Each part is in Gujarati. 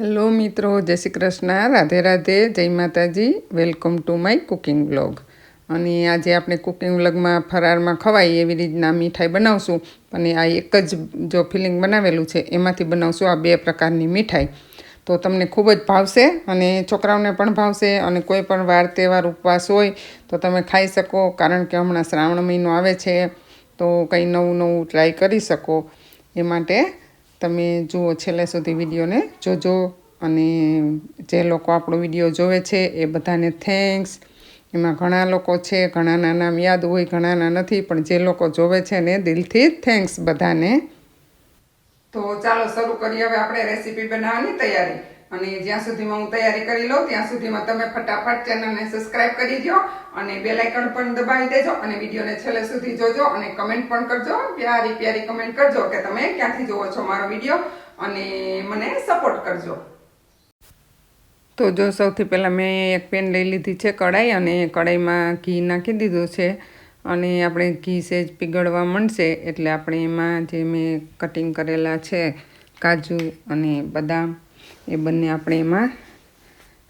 હેલો મિત્રો, જય શ્રી કૃષ્ણ, રાધે રાધે, જય માતાજી, welcome to my cooking vlog. અને આજે આપણે કુકિંગ વ્લોગમાં ફરારમાં ખવાય એવી રીતના મીઠાઈ બનાવશું. અને આ એક જ જો ફિલિંગ બનાવેલું છે, એમાંથી બનાવશું આ બે પ્રકારની મીઠાઈ. તો તમને ખૂબ જ ભાવશે અને છોકરાઓને પણ ભાવશે અને કોઈ પણ વાર તહેવાર ઉપવાસ હોય તો તમે ખાઈ શકો, કારણ કે હમણાં શ્રાવણ મહિનો આવે છે, તો કંઈ નવું નવું ટ્રાય કરી શકો. એ માટે તમે જુઓ છેલ્લે સુધી વિડીયોને જોજો અને જે લોકો આપણો વીડિયો જોવે છે એ બધાને થેન્ક્સ. એમાં ઘણા લોકો છે, ઘણાના નામ યાદ હોય, ઘણાના નથી, પણ જે લોકો જોવે છે ને દિલથી થેન્ક્સ બધાને. તો ચાલો શરૂ કરીએ, હવે આપણે રેસીપી બનાવવાની તૈયારી. અને જ્યાં સુધીમાં હું તૈયારી કરી લઉં, ત્યાં સુધીમાં તમે ફટાફટ ચેનલને સબસ્ક્રાઇબ કરી દો અને બે લાઇકન પણ દબાવી દેજો અને વિડીયોને છેલ્લે સુધી જોજો અને કમેન્ટ પણ કરજો. પ્યારી પ્યારી કમેન્ટ કરજો કે તમે ક્યાંથી જોવો છો મારો વીડિયો અને મને સપોર્ટ કરજો. તો જો સૌથી પહેલાં મેં એક પેન લઈ લીધી છે કઢાઈ અને કઢાઈમાં ઘી નાખી દીધું છે અને આપણે ઘી સેજ પીગળવા માંડશે એટલે આપણે એમાં જે મેં કટિંગ કરેલા છે કાજુ અને બદામ એ બંને આપણે એમાં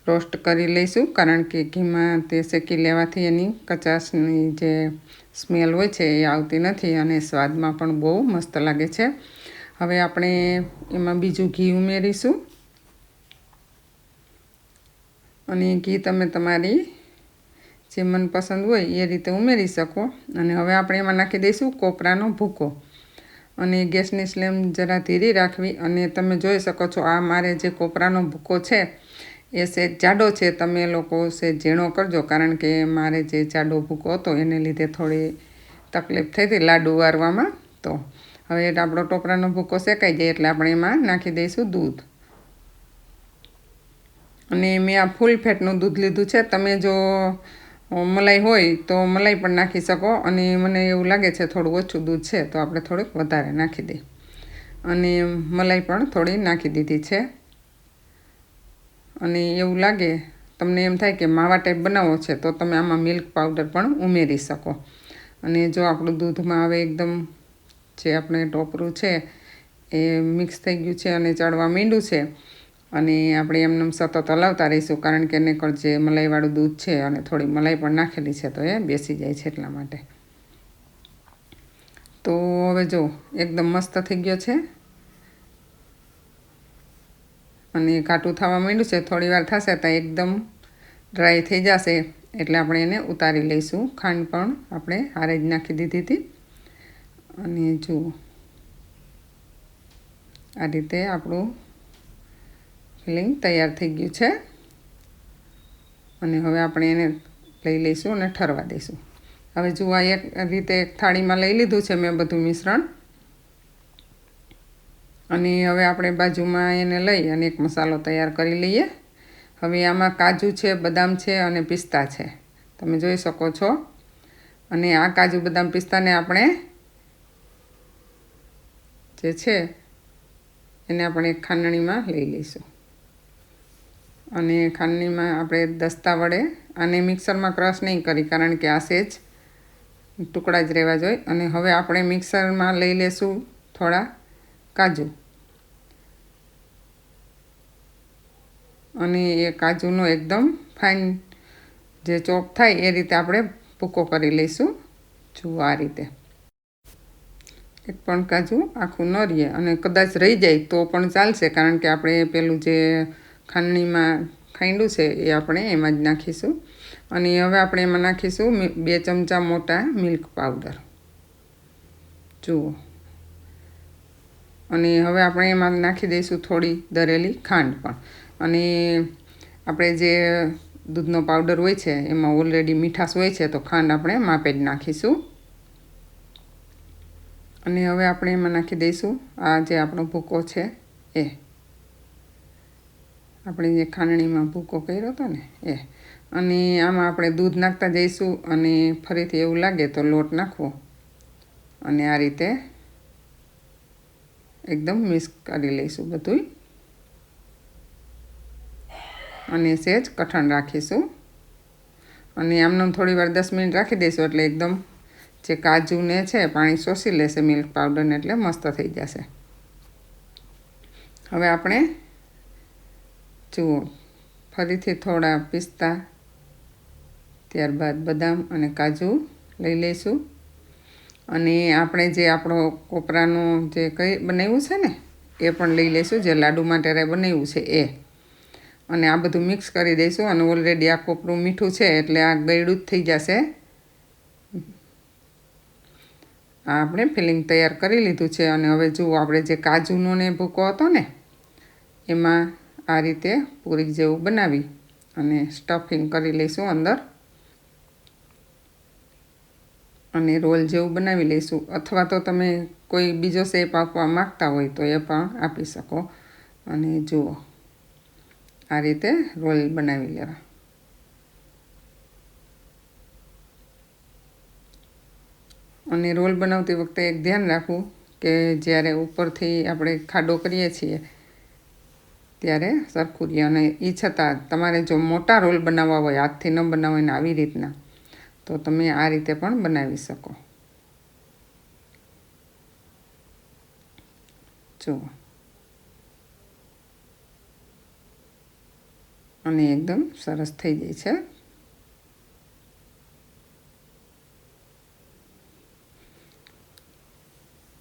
રોસ્ટ કરી લઈશું, કારણ કે ઘીમાં તે શેકી લેવાથી એની કચાશની જે સ્મેલ હોય છે એ આવતી નથી અને સ્વાદમાં પણ બહુ મસ્ત લાગે છે. હવે આપણે એમાં બીજું ઘી ઉમેરીશું. અને ઘી તમે તમારી જે મનપસંદ હોય એ રીતે ઉમેરી શકો. અને હવે આપણે એમાં નાખી દઈશું કોપરાનો ભૂકો. અને ગેસની સ્લેમ જરા ધીરી રાખવી અને તમે જોઈ શકો છો આ મારે જે કોપરાનો ભૂકો છે, એ સેજ જાડો છે. તમે લોકો સે ઝીણો કરજો, કારણ કે મારે જે જાડો ભૂકો હતો એને લીધે થોડી તકલીફ થઈ હતી લાડુ વારવામાં. તો હવે આપણો ટોપરાનો ભૂકો શેકાઈ જાય એટલે આપણે એમાં નાખી દઈશું દૂધ. અને મેં આ ફૂલ ફેટનું દૂધ લીધું છે. તમે જો મલાઈ હોય તો મલાઈ પણ નાખી શકો અને મને એવું લાગે છે થોડું ઓછું દૂધ છે તો આપણે થોડુંક વધારે નાખી દઈએ. અને મલાઈ પણ થોડી નાખી દીધી છે. અને એવું લાગે, તમને એમ થાય કે માવા ટાઈપ બનાવવો છે તો તમે આમાં મિલ્ક પાવડર પણ ઉમેરી શકો. અને જો આપણું દૂધમાં હવે એકદમ જે આપણે ટોપરું છે એ મિક્સ થઈ ગયું છે અને ચડવા માંડ્યું છે અને આપણે એમને સતત હલાવતા રહીશું, કારણ કે એને જે મલાઈવાળું દૂધ છે અને થોડી મલાઈ પણ નાખેલી છે, તો એ બેસી જાય છે એટલા માટે. તો હવે જો, એકદમ મસ્ત થઈ ગયો છે. અને કાટું થવા માંડ્યું છે, થોડી વાર થશે તો એકદમ ડ્રાય થઈ જશે, એટલે આપણે એને ઉતારી લઈશું. ખાંડ પણ આપણે હારે જ નાખી દીધી હતી. અને જુઓ આ રીતે આપણું ફિલિંગ તૈયાર થઈ ગયું છે. અને હવે આપણે એને લઈ લઈશું અને ઠરવા દઈશું. હવે જુઓ એક રીતે એક થાળીમાં લઈ લીધું છે મેં બધું મિશ્રણ. અને હવે આપણે બાજુમાં એને લઈ અને એક મસાલો તૈયાર કરી લઈએ. હવે આમાં કાજુ છે, બદામ છે અને પિસ્તા છે. તમે જોઈ શકો છો. અને આ કાજુ, બદામ, પિસ્તાને આપણે જે છે એને આપણે ખાંડણીમાં લઈ લઈશું. અને ખાંડણીમાં આપણે દસ્તા વડે અને મિક્સરમાં ક્રશ નહીં કરી, કારણ કે આ સેજ ટુકડા જ રહેવા જોઈએ. અને હવે આપણે મિક્સરમાં લઈ લેશું થોડા કાજુ. અને એ કાજુનો એકદમ ફાઇન જે ચોપ થાય એ રીતે આપણે ભૂકો કરી લઈશું. જુઓ આ રીતે. એક પણ કાજુ આખું ન રહીએ અને કદાચ રહી જાય તો પણ ચાલશે, કારણ કે આપણે પેલું જે ખાંડણીમાં ખાંડું છે એ આપણે એમાં જ નાખીશું. અને હવે આપણે એમાં નાખીશું બે ચમચા મોટા મિલ્ક પાવડર. જુઓ. અને હવે આપણે એમાં નાખી દઈશું થોડી દરેલી ખાંડ પણ. અને આપણે જે દૂધનો પાવડર હોય છે, એમાં ઓલરેડી મીઠાશ હોય છે, તો ખાંડ આપણે માપે જ નાખીશું. અને હવે આપણે એમાં નાખી દઈશું આ જે આપણો ભૂકો છે, એ. આપણે જે ખાંડણીમાં ભૂકો કર્યો હતો ને, એ. અને આમાં આપણે દૂધ નાખતા જઈશું અને ફરીથી એવું લાગે તો લોટ નાખવો. અને આ રીતે એકદમ મિક્સ કરી લઈશું બધું અને સહેજ કઠણ રાખીશું. અને આમને થોડી વાર દસ મિનિટ રાખી દઈશું એટલે એકદમ જે કાજુને છે પાણી શોષી લેશે મિલ્ક પાવડરને એટલે મસ્ત થઈ જશે. હવે આપણે જુઓ, ફરીથી થોડા પિસ્તા, ત્યારબાદ બદામ અને કાજુ લઈ લઈશું. અને આપણે જે આપણો કોપરાનું જે કંઈ બનાવ્યું છે ને, એ પણ લઈ લઈશું, જે લાડુ માટે બનાવ્યું છે એ. અને આ બધું મિક્સ કરી દઈશું અને ઓલરેડી આ કોપરું મીઠું છે એટલે આ ગળ્યું જ થઈ જશે. આ આપણે ફિલિંગ તૈયાર કરી લીધું છે અને હવે જુઓ, આપણે જે કાજુનો ને ભૂકો હતો ને, એમાં આ રીતે પૂરી જેવું બનાવી અને સ્ટફિંગ કરી લઈશું અંદર. અને રોલ જેવું બનાવી લઈશું. અથવા તો તમે કોઈ બીજો શેપ આપવા માગતા હોય તો એ પણ આપી શકો. અને જુઓ, આ રીતે રોલ બનાવી લેવા. અને રોલ બનાવતી વખતે એક ધ્યાન રાખવું કે જ્યારે ઉપરથી આપણે ખાડો કરીએ છીએ ત્યારે સરખું રહે અને એ છતાં તમારે જો મોટા રોલ બનાવવા હોય, હાથથી ન બનાવો ને આવી રીતના, તો તમે આ રીતે પણ બનાવી શકો. જુઓ. અને એકદમ સરસ થઈ જાય છે.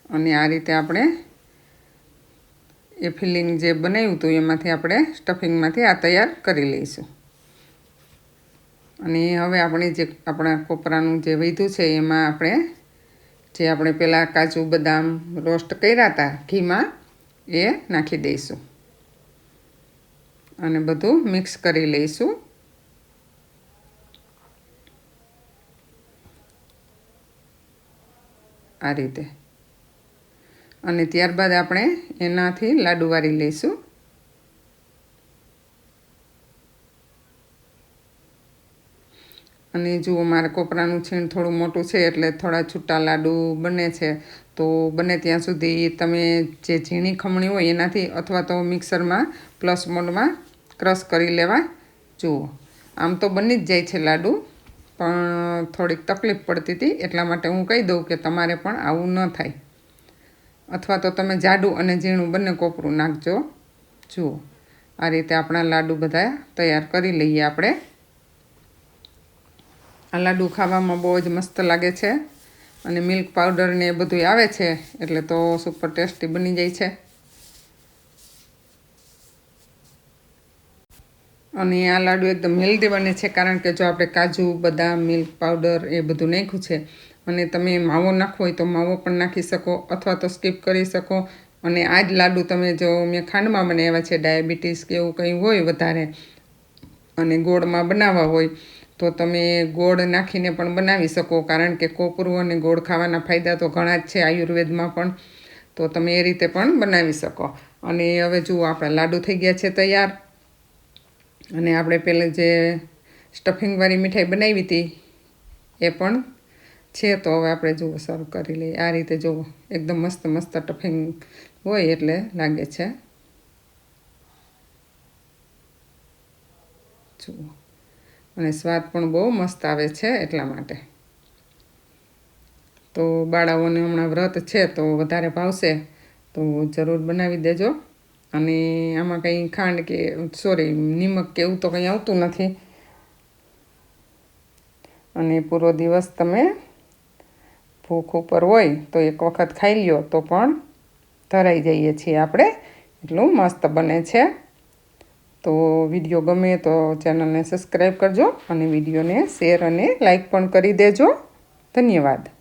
અને આ રીતે આપણે એ ફિલિંગ જે બનાવ્યું હતું, એમાંથી આપણે સ્ટફિંગમાંથી આ તૈયાર કરી લઈશું. અને હવે આપણે જે આપણા કોપરાનું જે વધ્યું છે, એમાં આપણે જે આપણે પહેલાં કાજુ બદામ રોસ્ટ કર્યા હતા, ઘીમાં, એ નાખી દઈશું. અને બધું મિક્સ કરી લઈશું. આ રીતે. અને ત્યારબાદ આપણે એનાથી લાડુ વારી લઈશું. અને જુઓ મારે કોપરાનું છીણ થોડું મોટું છે એટલે થોડા છૂટા લાડુ બને છે. તો બને ત્યાં સુધી તમે જે ઝીણી ખમણી હોય એનાથી અથવા તો મિક્સરમાં પ્લસ મોડમાં ક્રશ કરી લેવા. જુઓ, આમ તો બની જ જાય છે લાડુ, પણ થોડીક તકલીફ પડતી હતી એટલા માટે હું કહી દઉં કે તમારે પણ આવું ન થાય. અથવા તો તમે જાડું અને ઝીણું બંને કોપરું નાખજો. જુઓ, આ રીતે આપણા લાડુ બધા તૈયાર કરી લઈએ આપણે. આ લાડુ ખાવામાં બહુ જ મસ્ત લાગે છે અને મિલ્ક પાવડર ને એ બધું આવે છે એટલે તો સુપર ટેસ્ટી બની જાય છે. અને આ લાડુ એકદમ હેલ્ધી બને છે કારણ કે જો આપણે કાજુ, બદામ, મિલ્ક પાવડર એ બધું નાખ્યું છે અને તમે માવો નાખવો હોય તો માવો પણ નાખી શકો અથવા તો સ્કીપ કરી શકો. અને આ જ લાડુ તમે જો મેં ખાંડમાં બનાવ્યા છે, ડાયાબિટીસ કે એવું કંઈ હોય વધારે અને ગોળમાં બનાવવા હોય, તો તમે ગોળ નાખીને પણ બનાવી શકો. કારણ કે કોપરું અને ગોળ ખાવાના ફાયદા તો ઘણા જ છે આયુર્વેદમાં પણ. તો તમે એ રીતે પણ બનાવી શકો. અને હવે જુઓ, આપણા લાડુ થઈ ગયા છે તૈયાર. અને આપણે પહેલાં જે સ્ટફિંગવાળી મીઠાઈ બનાવી હતી, એ પણ છે તો હવે આપણે જુઓ સર્વ કરી લઈએ. આ રીતે જુઓ, એકદમ મસ્ત મસ્ત ટફિંગ હોય એટલે લાગે છે. જુઓ. અને સ્વાદ પણ બહુ મસ્ત આવે છે એટલા માટે. તો બાળાઓને હમણાં વ્રત છે તો વધારે ભાવશે, તો જરૂર બનાવી દેજો. અને આમાં કંઈ ખાંડ કે, સોરી, નિમક કે એવું તો કંઈ આવતું નથી. અને પૂરો દિવસ તમે ભૂખ ઉપર હોય તો એક વખત ખાઈ લ્યો તો પણ ધરાઈ જઈએ છીએ આપણે. એટલું મસ્ત બને છે. તો વીડિયો ગમે તો ચેનલને સબસ્ક્રાઈબ કરજો અને વિડીયોને શેર અને લાઈક પણ કરી દેજો. ધન્યવાદ.